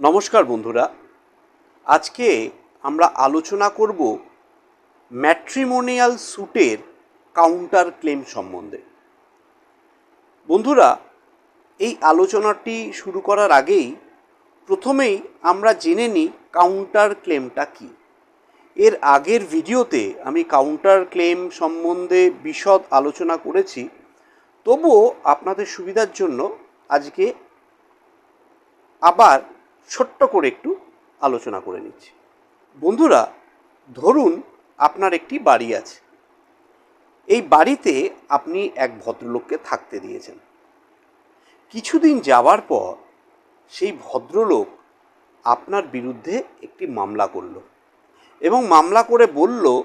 নমস্কার বন্ধুরা। আজকে আমরা আলোচনা করব ম্যাট্রিমোনিয়াল স্যুটের কাউন্টার ক্লেম সম্বন্ধে। বন্ধুরা, এই আলোচনাটি শুরু করার আগেই প্রথমেই আমরা জেনে নিই কাউন্টার ক্লেমটা কী। এর আগের ভিডিওতে আমি কাউন্টার ক্লেম সম্বন্ধে বিশদ আলোচনা করেছি। তবুও আপনাদের সুবিধার জন্য আজকে আবার ছোট্ট করে একটু আলোচনা করে নিচ্ছি। বন্ধুরা, ধরুন আপনার একটি বাড়ি আছে। এই বাড়িতে আপনি এক ভদ্রলোককে থাকতে দিয়েছেন। কিছুদিন যাওয়ার পর সেই ভদ্রলোক আপনার বিরুদ্ধে একটি মামলা করল এবং মামলা করে বলল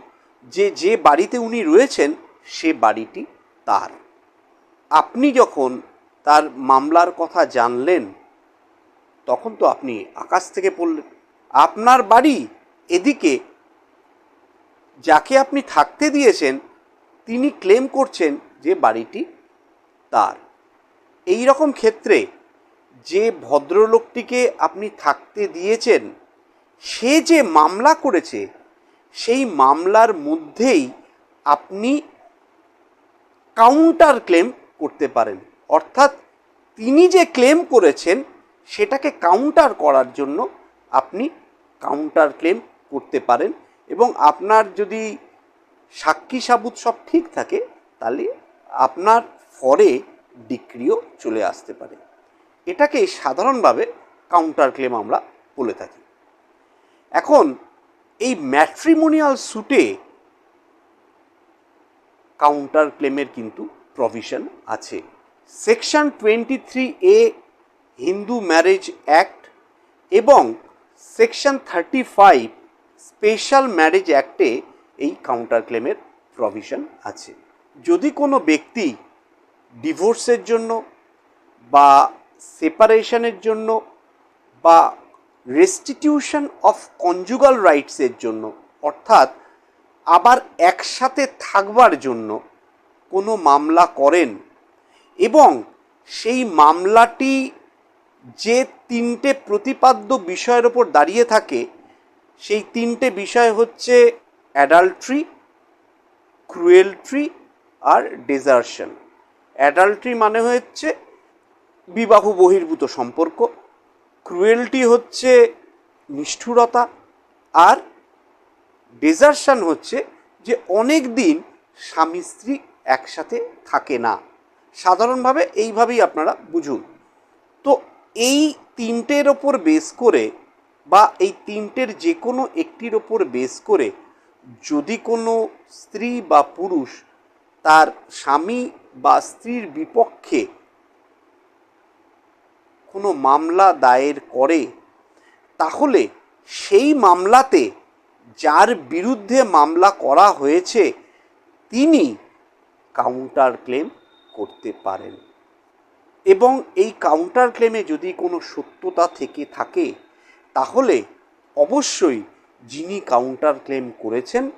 যে যে বাড়িতে উনি রয়েছেন, সে বাড়িটি তার। আপনি যখন তার মামলার কথা জানলেন তখন তো আপনি আকাশ থেকে পড়লেন। আপনার বাড়ি এদিকে। যাকে আপনি থাকতে দিয়েছেন, তিনি ক্লেম করছেন যে বাড়িটি তার। এই রকম ক্ষেত্রে যে ভদ্রলোকটিকে আপনি থাকতে দিয়েছেন, সে যে মামলা করেছে, সেই মামলার মধ্যেই আপনি কাউন্টার ক্লেম করতে পারেন। অর্থাৎ তিনি যে ক্লেম করেছেন সেটাকে কাউন্টার করার জন্য আপনি কাউন্টার ক্লেম করতে পারেন এবং আপনার যদি সাক্ষী সাবুত সব ঠিক থাকে, তাহলে আপনার ফরে ডিক্রিও চলে আসতে পারে। এটাকে সাধারণভাবে কাউন্টার ক্লেম আমরা বলে থাকি। এখন এই ম্যাট্রিমোনিয়াল স্যুটে কাউন্টার ক্লেমের কিন্তু প্রভিশন আছে। Section twenty three A Hindu marriage act এবং section thirty five special marriage অ্যাক্টে এই কাউন্টার ক্লেমের প্রভিশন আছে। যদি কোনো ব্যক্তি ডিভোর্সের জন্য বা সেপারেশনের জন্য বা রেস্টিটিউশন অফ কনজুগাল রাইটসের জন্য, অর্থাৎ আবার একসাথে থাকবার জন্য কোনো মামলা করেন এবং সেই মামলাটি যে তিনটে প্রতিপাদ্য বিষয়ের ওপর দাঁড়িয়ে থাকে, সেই তিনটে বিষয় হচ্ছে অ্যাডাল্ট্রি ক্রুয়েলট্রি আর ডেজার্শন অ্যাডাল্ট্রি মানে হচ্ছে বিবাহ বহির্ভূত সম্পর্ক ক্রুয়েলটি হচ্ছে নিষ্ঠুরতা আর ডেজার্শন হচ্ছে যে অনেক দিন স্বামী স্ত্রী একসাথে থাকে না। সাধারণভাবে এইভাবেই আপনারা বুঝুন। তো এই তিনটের ওপর বেস করে বা এই তিনটের যে কোনো একটির ওপর বেস করে যদি কোনো স্ত্রী বা পুরুষ তার স্বামী বা স্ত্রীর বিপক্ষে কোনো মামলা দায়ের করে, তাহলে সেই মামলাতে যার বিরুদ্ধে মামলা করা হয়েছে, তিনি কাউন্টার ক্লেম করতে পারেন। এবং এই কাউন্টার ক্লেমে যদি কোনো সত্যতা থেকে থাকে, তাহলে অবশ্যই যিনি কাউন্টার ক্লেম করেছেন,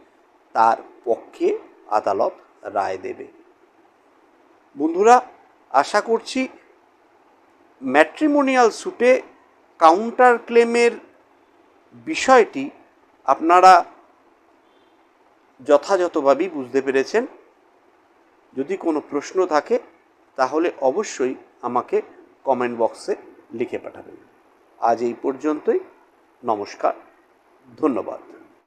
তার পক্ষে আদালত রায় দেবে। বন্ধুরা, আশা করছি ম্যাট্রিমোনিয়াল স্যুটে কাউন্টার ক্লেমের বিষয়টি আপনারা যথাযথভাবেই বুঝতে পেরেছেন। যদি কোনো প্রশ্ন থাকে, তাহলে অবশ্যই আমাকে কমেন্ট বক্সে লিখে পাঠাবেন। আজ এই পর্যন্তই। নমস্কার। ধন্যবাদ।